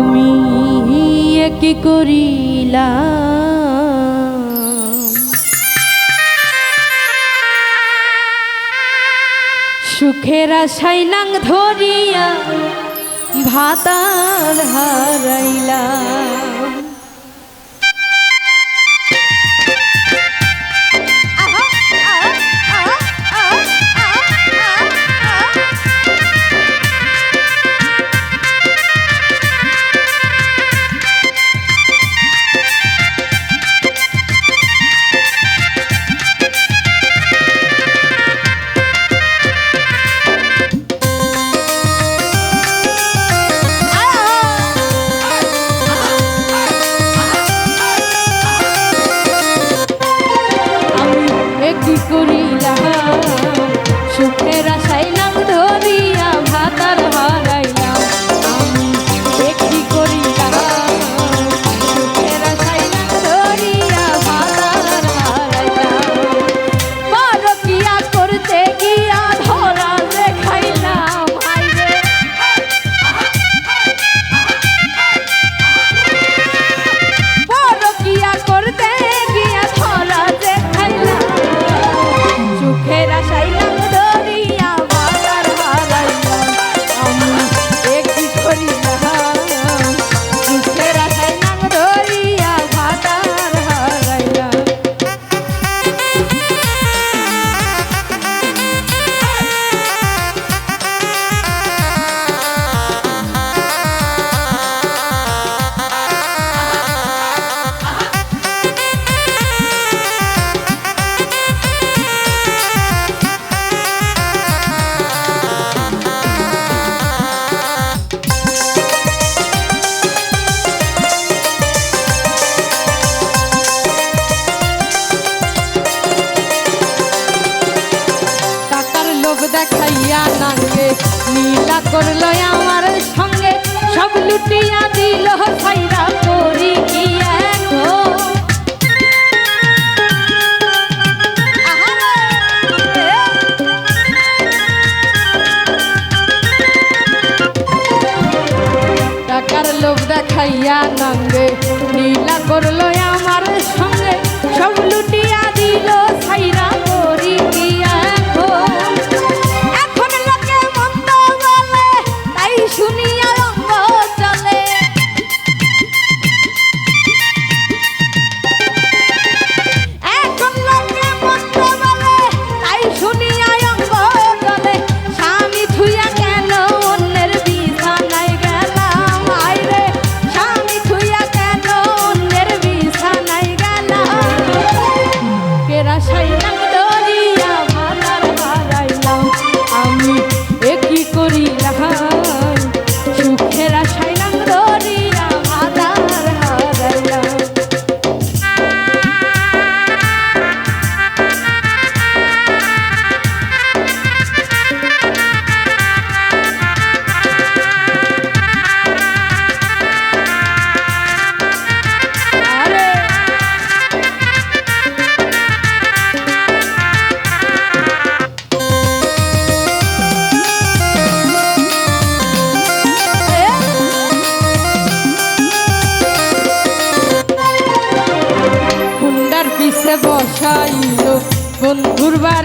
আমি কি করিলাম? সুখের আশাইলাং ধরিয়া ভাতার হারাইলাম। আনন্দে লীলা করল আমার সঙ্গে। সব লুটিয়া দিল সাইরা করি গিয়া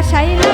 আশায়